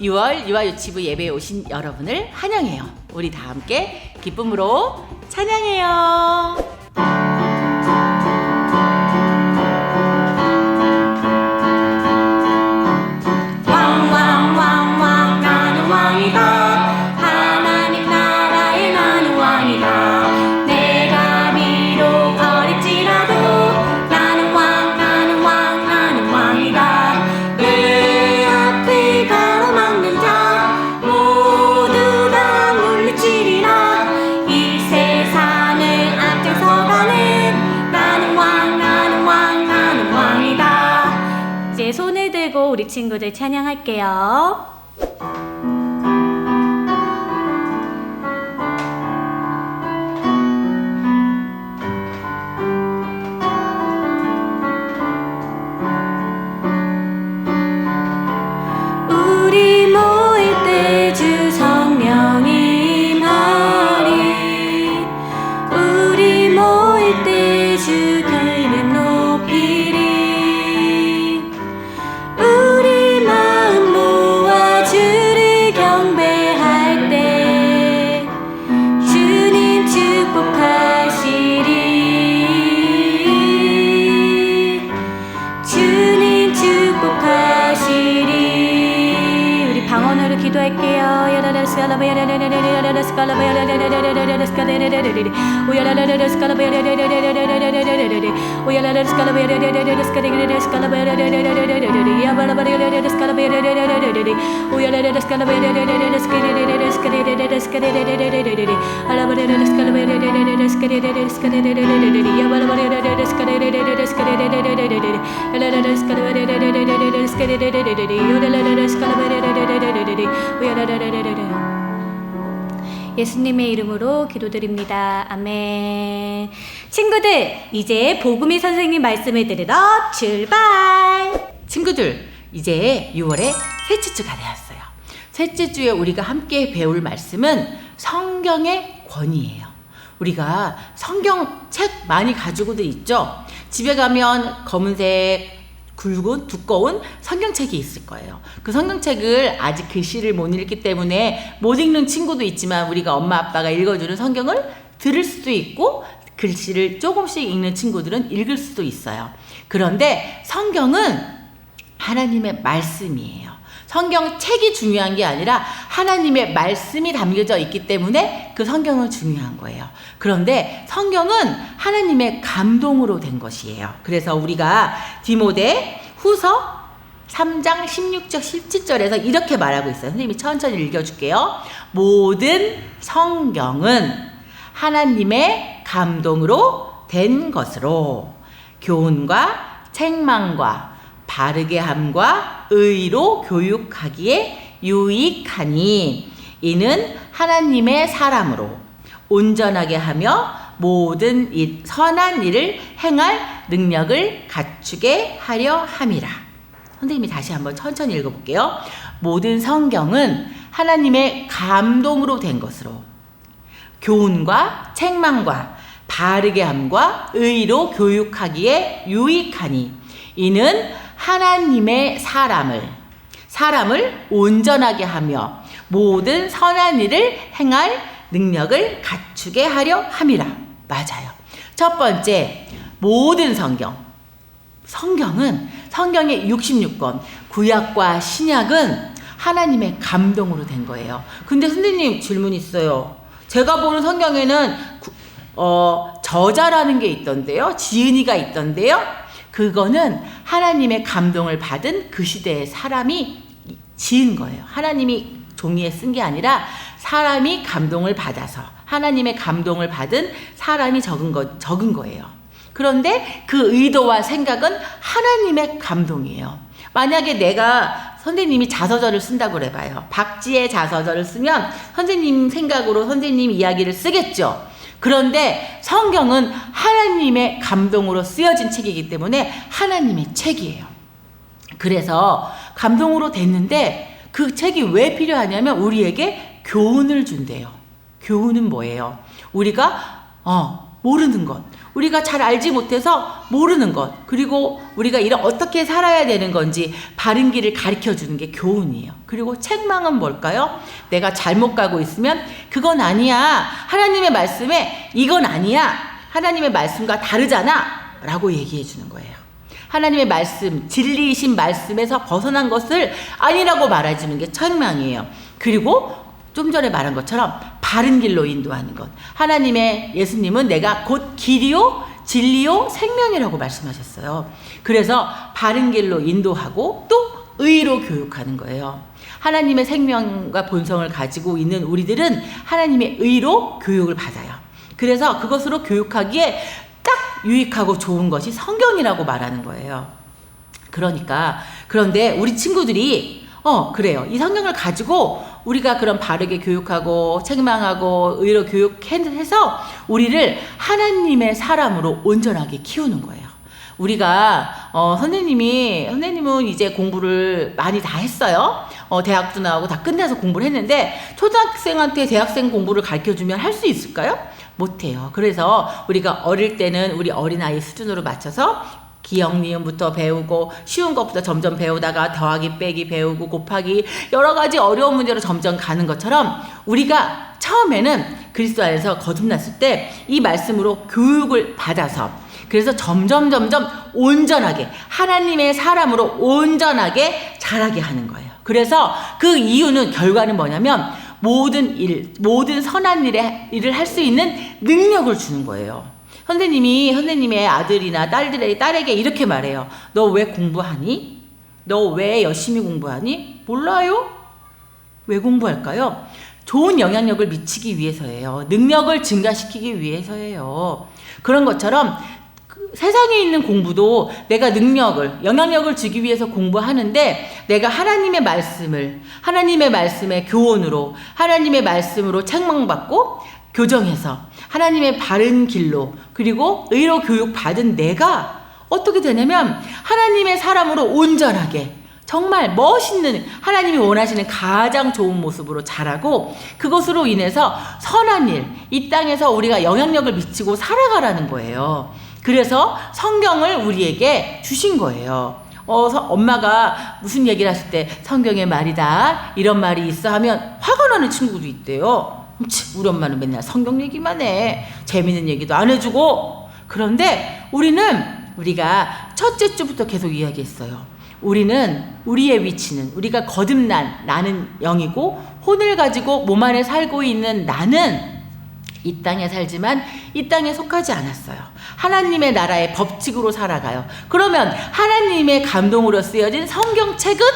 6월 유아 유치부 예배에 오신 여러분을 환영해요. 우리 다 함께 기쁨으로 찬양해요. 우리 친구들 찬양할게요. Yodel 예수님의 이름으로 기도드립니다. 아멘. 친구들, 이제 복음이 선생님 말씀을 들으러 출발! 친구들, 이제 6월에 셋째 주가 되었어요. 셋째 주에 우리가 함께 배울 말씀은 성경의 권위예요. 우리가 성경책 많이 가지고도 있죠? 집에 가면 검은색 굵은 두꺼운 성경책이 있을 거예요. 그 성경책을 아직 글씨를 못 읽기 때문에 못 읽는 친구도 있지만 우리가 엄마 아빠가 읽어주는 성경을 들을 수도 있고 글씨를 조금씩 읽는 친구들은 읽을 수도 있어요. 그런데 성경은 하나님의 말씀이에요. 성경 책이 중요한 게 아니라 하나님의 말씀이 담겨져 있기 때문에 그 성경은 중요한 거예요. 그런데 성경은 하나님의 감동으로 된 것이에요. 그래서 우리가 디모데 후서 3장 16절 17절에서 이렇게 말하고 있어요. 선생님이 천천히 읽어줄게요. 모든 성경은 하나님의 감동으로 된 것으로 교훈과 책망과 바르게 함과 의로 교육하기에 유익하니 이는 하나님의 사람으로 온전하게 하며 모든 일, 선한 일을 행할 능력을 갖추게 하려 함이라. 선생님이 다시 한번 천천히 읽어볼게요. 모든 성경은 하나님의 감동으로 된 것으로 교훈과 책망과 바르게 함과 의로 교육하기에 유익하니 이는 하나님의 사람을 사람을 온전하게 하며 모든 선한 일을 행할 능력을 갖추게 하려 함이라. 맞아요. 첫 번째, 모든 성경. 성경은 성경의 66권, 구약과 신약은 하나님의 감동으로 된 거예요. 근데 선생님 질문 있어요. 제가 보는 성경에는 구- 어, 저자라는 게 있던데요. 지은이가 있던데요. 그거는 하나님의 감동을 받은 그 시대의 사람이 지은 거예요. 하나님이 종이에 쓴 게 아니라 사람이 감동을 받아서 하나님의 감동을 받은 사람이 적은 거 적은 거예요. 그런데 그 의도와 생각은 하나님의 감동이에요. 만약에 내가 선생님이 자서전을 쓴다고 그래봐요. 박지의 자서전을 쓰면 선생님 생각으로 선생님 이야기를 쓰겠죠. 그런데 성경은 하나님의 감동으로 쓰여진 책이기 때문에 하나님의 책이에요. 그래서 감동으로 됐는데 그 책이 왜 필요하냐면 우리에게 교훈을 준대요. 교훈은 뭐예요? 우리가 어, 모르는 것. 우리가 잘 알지 못해서 모르는 것 그리고 우리가 이런 어떻게 살아야 되는 건지 바른 길을 가르쳐 주는 게 교훈이에요. 그리고 책망은 뭘까요? 내가 잘못 가고 있으면 그건 아니야. 하나님의 말씀에 이건 아니야. 하나님의 말씀과 다르잖아. 라고 얘기해 주는 거예요. 하나님의 말씀, 진리이신 말씀에서 벗어난 것을 아니라고 말해주는 게 책망이에요. 그리고 좀 전에 말한 것처럼 바른 길로 인도하는 것. 하나님의 예수님은 내가 곧 길이요, 진리요, 생명이라고 말씀하셨어요. 그래서 바른 길로 인도하고 또 의로 교육하는 거예요. 하나님의 생명과 본성을 가지고 있는 우리들은 하나님의 의로 교육을 받아요. 그래서 그것으로 교육하기에 딱 유익하고 좋은 것이 성경이라고 말하는 거예요. 그러니까 그런데 우리 친구들이 어 그래요 이 성경을 가지고 우리가 그런 바르게 교육하고 책망하고 의로 교육해서 우리를 하나님의 사람으로 온전하게 키우는 거예요. 우리가 어 선생님이 선생님은 이제 공부를 많이 다 했어요. 어 대학도 나오고 다 끝내서 공부를 했는데 초등학생한테 대학생 공부를 가르쳐 주면 할 수 있을까요? 못해요. 그래서 우리가 어릴 때는 우리 어린아이 수준으로 맞춰서 기억 니은부터 배우고 쉬운 것부터 점점 배우다가 더하기 빼기 배우고 곱하기 여러 가지 어려운 문제로 점점 가는 것처럼 우리가 처음에는 그리스도 안에서 거듭났을 때 이 말씀으로 교육을 받아서 그래서 점점 점점 온전하게 하나님의 사람으로 온전하게 자라게 하는 거예요. 그래서 그 이유는 결과는 뭐냐면 모든 일, 모든 선한 일에 일을 할 수 있는 능력을 주는 거예요. 선생님이 선생님의 아들이나 딸들의 딸에게 이렇게 말해요. 너 왜 공부하니? 너 왜 열심히 공부하니? 몰라요? 왜 공부할까요? 좋은 영향력을 미치기 위해서예요. 능력을 증가시키기 위해서예요. 그런 것처럼 그 세상에 있는 공부도 내가 능력을, 영향력을 주기 위해서 공부하는데 내가 하나님의 말씀을, 하나님의 말씀의 교훈으로, 하나님의 말씀으로 책망받고 교정해서 하나님의 바른 길로 그리고 의로 교육 받은 내가 어떻게 되냐면 하나님의 사람으로 온전하게 정말 멋있는 하나님이 원하시는 가장 좋은 모습으로 자라고 그것으로 인해서 선한 일, 이 땅에서 우리가 영향력을 미치고 살아가라는 거예요. 그래서 성경을 우리에게 주신 거예요. 어, 서- 엄마가 무슨 얘기를 하실 때 성경의 말이다 이런 말이 있어 하면 화가 나는 친구도 있대요. 치, 우리 엄마는 맨날 성경 얘기만 해. 재밌는 얘기도 안 해주고. 그런데 우리는 우리가 첫째 주부터 계속 이야기했어요. 우리는 우리의 위치는 우리가 거듭난 나는 영이고 혼을 가지고 몸 안에 살고 있는 나는 이 땅에 살지만 이 땅에 속하지 않았어요. 하나님의 나라의 법칙으로 살아가요. 그러면 하나님의 감동으로 쓰여진 성경책은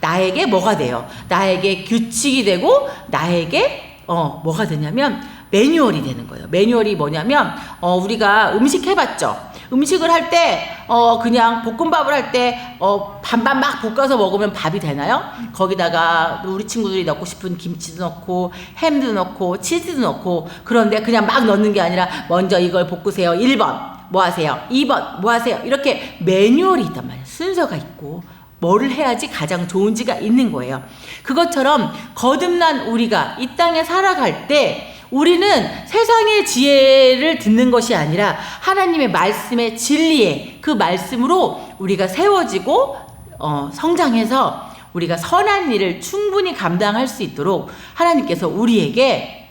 나에게 뭐가 돼요? 나에게 규칙이 되고 나에게 어 뭐가 되냐면 매뉴얼이 되는 거예요. 매뉴얼이 뭐냐면 어 우리가 음식 해봤죠. 음식을 할 때 어 그냥 볶음밥을 할 때 어 반반 막 볶아서 먹으면 밥이 되나요? 거기다가 우리 친구들이 넣고 싶은 김치도 넣고 햄도 넣고 치즈도 넣고 그런데 그냥 막 넣는 게 아니라 먼저 이걸 볶으세요. 1번 뭐 하세요? 2번 뭐 하세요? 이렇게 매뉴얼이 있단 말이에요. 순서가 있고 뭐를 해야지 가장 좋은지가 있는 거예요. 그것처럼 거듭난 우리가 이 땅에 살아갈 때 우리는 세상의 지혜를 듣는 것이 아니라 하나님의 말씀의 진리에 그 말씀으로 우리가 세워지고 어, 성장해서 우리가 선한 일을 충분히 감당할 수 있도록 하나님께서 우리에게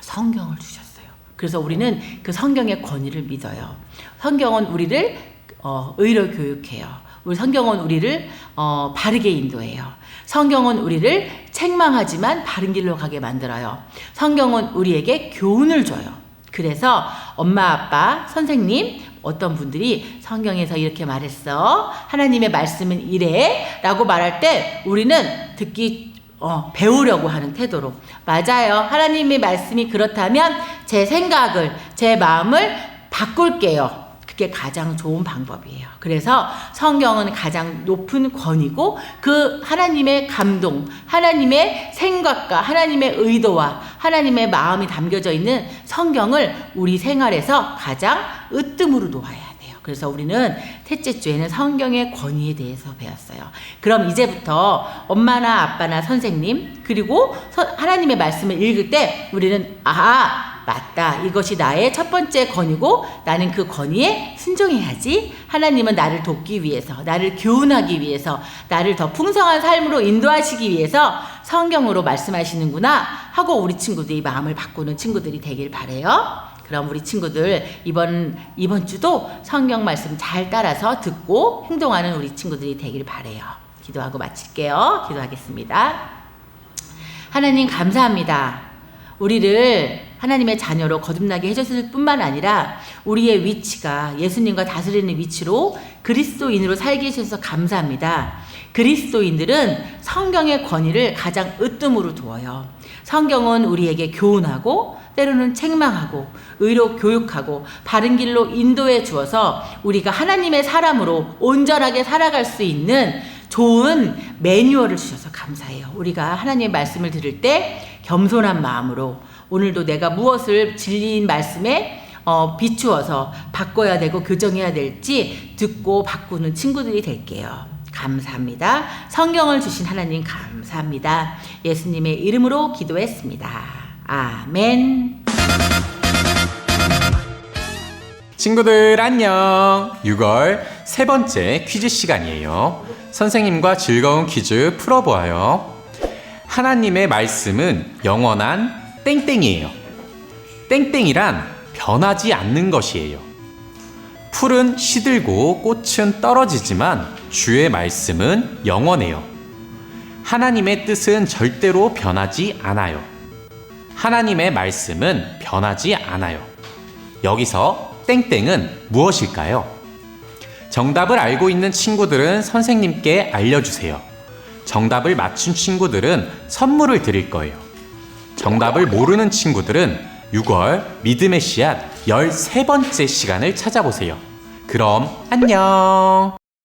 성경을 주셨어요. 그래서 우리는 그 성경의 권위를 믿어요. 성경은 우리를 어, 의로 교육해요. 우리 성경은 우리를 어, 바르게 인도해요. 성경은 우리를 책망하지만 바른 길로 가게 만들어요. 성경은 우리에게 교훈을 줘요. 그래서 엄마, 아빠, 선생님, 어떤 분들이 성경에서 이렇게 말했어. 하나님의 말씀은 이래. 라고 말할 때 우리는 듣기 어, 배우려고 하는 태도로. 맞아요. 하나님의 말씀이 그렇다면 제 생각을, 제 마음을 바꿀게요. 그게 가장 좋은 방법이에요. 그래서 성경은 가장 높은 권위고 그 하나님의 감동, 하나님의 생각과 하나님의 의도와 하나님의 마음이 담겨져 있는 성경을 우리 생활에서 가장 으뜸으로 놓아야 돼요. 그래서 우리는 셋째 주에는 성경의 권위에 대해서 배웠어요. 그럼 이제부터 엄마나 아빠나 선생님 그리고 서- 하나님의 말씀을 읽을 때 우리는 아 맞다. 이것이 나의 첫 번째 권위고 나는 그 권위에 순종해야지. 하나님은 나를 돕기 위해서, 나를 교훈하기 위해서, 나를 더 풍성한 삶으로 인도하시기 위해서 성경으로 말씀하시는구나 하고 우리 친구들이 마음을 바꾸는 친구들이 되길 바래요. 그럼 우리 친구들 이번 이번 주도 성경 말씀 잘 따라서 듣고 행동하는 우리 친구들이 되길 바래요. 기도하고 마칠게요. 기도하겠습니다. 하나님 감사합니다. 우리를 하나님의 자녀로 거듭나게 해줬을 뿐만 아니라 우리의 위치가 예수님과 다스리는 위치로 그리스도인으로 살게 해주셔서 감사합니다. 그리스도인들은 성경의 권위를 가장 으뜸으로 두어요. 성경은 우리에게 교훈하고 때로는 책망하고 의로 교육하고 바른 길로 인도해 주어서 우리가 하나님의 사람으로 온전하게 살아갈 수 있는 좋은 매뉴얼을 주셔서 감사해요. 우리가 하나님의 말씀을 들을 때 겸손한 마음으로 오늘도 내가 무엇을 진리인 말씀에 어, 비추어서 바꿔야 되고 교정해야 될지 듣고 바꾸는 친구들이 될게요. 감사합니다. 성경을 주신 하나님 감사합니다. 예수님의 이름으로 기도했습니다. 아멘. 친구들 안녕. 6월 세 번째 퀴즈 시간이에요. 선생님과 즐거운 퀴즈 풀어보아요. 하나님의 말씀은 영원한 땡땡이에요. 땡땡이란 변하지 않는 것이에요. 풀은 시들고 꽃은 떨어지지만 주의 말씀은 영원해요. 하나님의 뜻은 절대로 변하지 않아요. 하나님의 말씀은 변하지 않아요. 여기서 땡땡은 무엇일까요? 정답을 알고 있는 친구들은 선생님께 알려주세요. 정답을 맞춘 친구들은 선물을 드릴 거예요. 정답을 모르는 친구들은 6월 믿음의 씨앗 13번째 시간을 찾아보세요. 그럼 안녕!